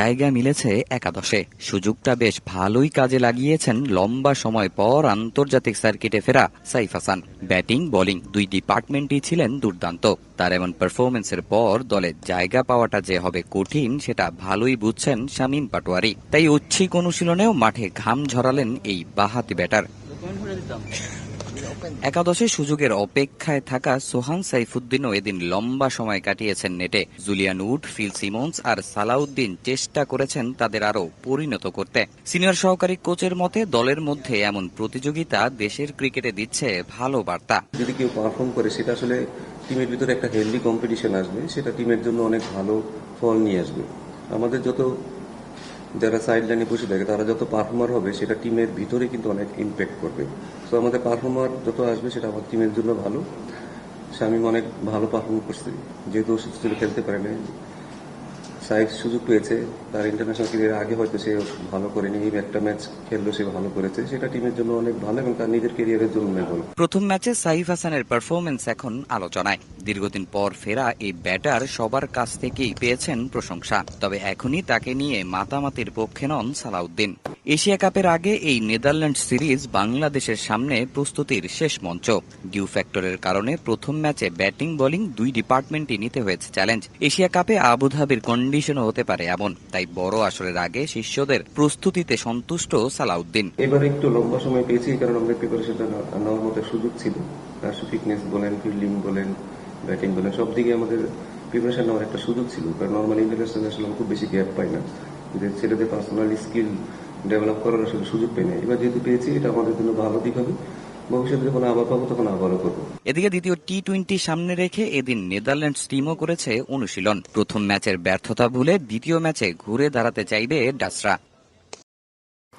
জায়গা মিলেছে একাদশে। সুযোগটা বেশ ভালোই কাজে লাগিয়েছেন লম্বা সময় পর আন্তর্জাতিক সার্কিটে ফেরা সাইফ হাসান। ব্যাটিং, বোলিং দুই ডিপার্টমেন্টই ছিলেন দুর্দান্ত। তার এমন পারফরমেন্সের পর দলে জায়গা পাওয়াটা যে হবে কঠিন, সেটা ভালোই বুঝছেন শামীম পাটোয়ারি। তাই ঐচ্ছিক অনুশীলনেও মাঠে ঘাম ঝরালেন এই বাহাতি ব্যাটার। একাদশে সুযোগের অপেক্ষায় থাকা সোহান সাইফুদ্দিনও এদিন লম্বা সময় কাটিয়েছেন নেটে। জুলিয়ান উড, ফিল সিমন্স আর সালাউদ্দিন চেষ্টা করেছেন তাদের আরও পরিণত করতে। সিনিয়র সহকারী কোচের মতে, দলের মধ্যে এমন প্রতিযোগিতা দেশের ক্রিকেটে দিচ্ছে ভালো বার্তা। যদি কেউ পারফর্ম করে, সেটা আসলে টিমের ভিতরে একটা হেলদি কম্পিটিশন আসবে। সেটা টিমের জন্য অনেক ভালো ফল নিয়ে আসবে। আমাদের যত যারা সাইড লাইনে বসে থাকে, তারা যত পারফর্মার হবে, সেটা টিমের ভিতরে কিন্তু অনেক ইম্প্যাক্ট করবে। তো আমাদের পারফর্মার যত আসবে, সেটা আমার টিমের জন্য ভালো। শামীম অনেক ভালো পারফর্ম করছে। যেহেতু ওষুধ খেলতে পারে না সাইফ সুযোগ পেয়েছে, তার ইন্টারন্যাশনাল ক্যারিয়ার আগে হয়তো সে ভালো করেনি একটা ম্যাচ খেললো, সে ভালো করেছে। সেটা টিমের জন্য অনেক ভালো এবং তার নিজের ক্যারিয়ারের জন্য ভালো। প্রথম ম্যাচে সাইফ হাসানের পারফরমেন্স এখন আলোচনায়। দীর্ঘদিন পর ফেরা এই ব্যাটার সবার কাছ থেকেই পেয়েছেন প্রশংসা। তবে এখনই তাকে নিয়ে মাতামাতির পক্ষে নন সালাউদ্দিন। এশিয়া কাপের আগে এই নেদারল্যান্ড সিরিজ বাংলাদেশের সামনে প্রস্তুতির শেষ মঞ্চ। ডিউ ফ্যাক্টরের কারণে প্রথম ম্যাচে ব্যাটিং, বোলিং দুই ডিপার্টমেন্টই নিতে হয়েছে চ্যালেঞ্জ। এশিয়া কাপে আবুধাবির কন্ডিশনও হতে পারে এমন, তাই বড় আসরের আগে শিষ্যদের প্রস্তুতিতে সন্তুষ্ট সালাউদ্দিন। এবার একটু লম্বা সময় পেয়েছি, কারণ আমাদের প্রিপারেশনটা নেওয়ার মতো সুযোগ ছিল। ফিটনেস বলেন, ফিল্ডিং বলেন, ব্যাটিং বলেন সব দিকে আমাদের প্রিপারেশন নেওয়ার একটা সুযোগ ছিল। কারণ নর্মালি ইন্টারন্যাশনাল আসলে খুব বেশি গ্যাপ পাই না। যে ছেলেদের পার্সোনাল স্কিল ডেভেলপ করার আসলে সুযোগ পাই না এবার যেহেতু পেয়েছি, এটা আমাদের জন্য ভালো দিক হবে। ভবিষ্যতে আবার পাবো, তখন আবারও করব। এদিকে দ্বিতীয় টি টোয়েন্টি সামনে রেখে এদিন নেদারল্যান্ডস টিমও করেছে অনুশীলন। প্রথম ম্যাচের ব্যর্থতা ভুলে দ্বিতীয় ম্যাচে ঘুরে দাঁড়াতে চাইবে ডাসরা।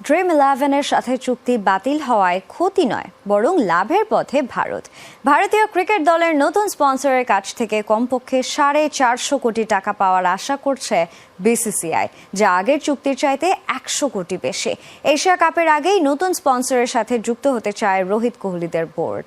ড্রিম ইলেভেনের সাথে চুক্তি বাতিল হওয়ায় ক্ষতি নয়, বরং লাভের পথে ভারত। ভারতীয় ক্রিকেট দলের নতুন স্পন্সরের কাছ থেকে কমপক্ষে সাড়ে চারশো কোটি টাকা পাওয়ার আশা করছে বিসিসিআই, যা আগের চুক্তির চাইতে একশো কোটি বেশি। এশিয়া কাপের আগেই নতুন স্পন্সরের সাথে যুক্ত হতে চায় রোহিত কোহলিদের বোর্ড।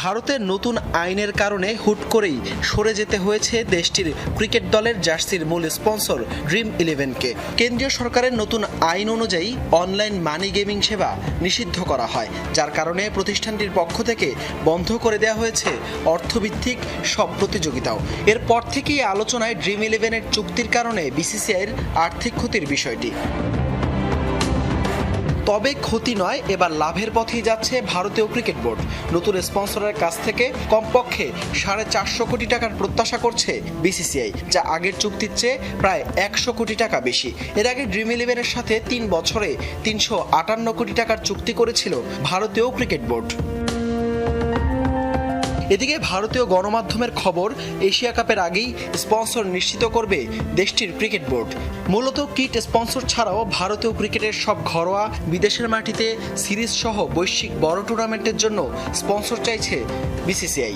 ভারতের নতুন আইনের কারণে হুট করেই সরে যেতে হয়েছে দেশটির ক্রিকেট দলের জার্সির মূল স্পন্সর ড্রিম ইলেভেনকে। কেন্দ্রীয় সরকারের নতুন আইন অনুযায়ী অনলাইন মানি গেমিং সেবা নিষিদ্ধ করা হয়, যার কারণে প্রতিষ্ঠানটির পক্ষ থেকে বন্ধ করে দেওয়া হয়েছে অর্থভিত্তিক সব প্রতিযোগিতাও। এরপর থেকেই আলোচনায় ড্রিম ইলেভেনের চুক্তির কারণে বিসিসিআইয়ের আর্থিক ক্ষতির বিষয়টি। তবে ক্ষতি নয়, এবার লাভের পথেই যাচ্ছে ভারতীয় ক্রিকেট বোর্ড। নতুন স্পন্সরের কাছ থেকে কমপক্ষে সাড়ে চারশো কোটি টাকার প্রত্যাশা করছে বিসিসিআই, যা আগের চুক্তির চেয়ে প্রায় একশো কোটি টাকা বেশি। এর আগে ড্রিম ইলেভেনের সাথে তিন বছরে তিনশো আটান্ন কোটি টাকার চুক্তি করেছিল ভারতীয় ক্রিকেট বোর্ড। এদিকে ভারতীয় গণমাধ্যমের খবর, এশিয়া কাপের আগেই স্পন্সর নিশ্চিত করবে দেশটির ক্রিকেট বোর্ড। মূলত কিট স্পন্সর ছাড়াও ভারতীয় ক্রিকেটের সব ঘরোয়া বিদেশের মাটিতে সিরিজ সহ বৈশ্বিক বড় টুর্নামেন্টের জন্য স্পন্সর চাইছে বিসিসিআই।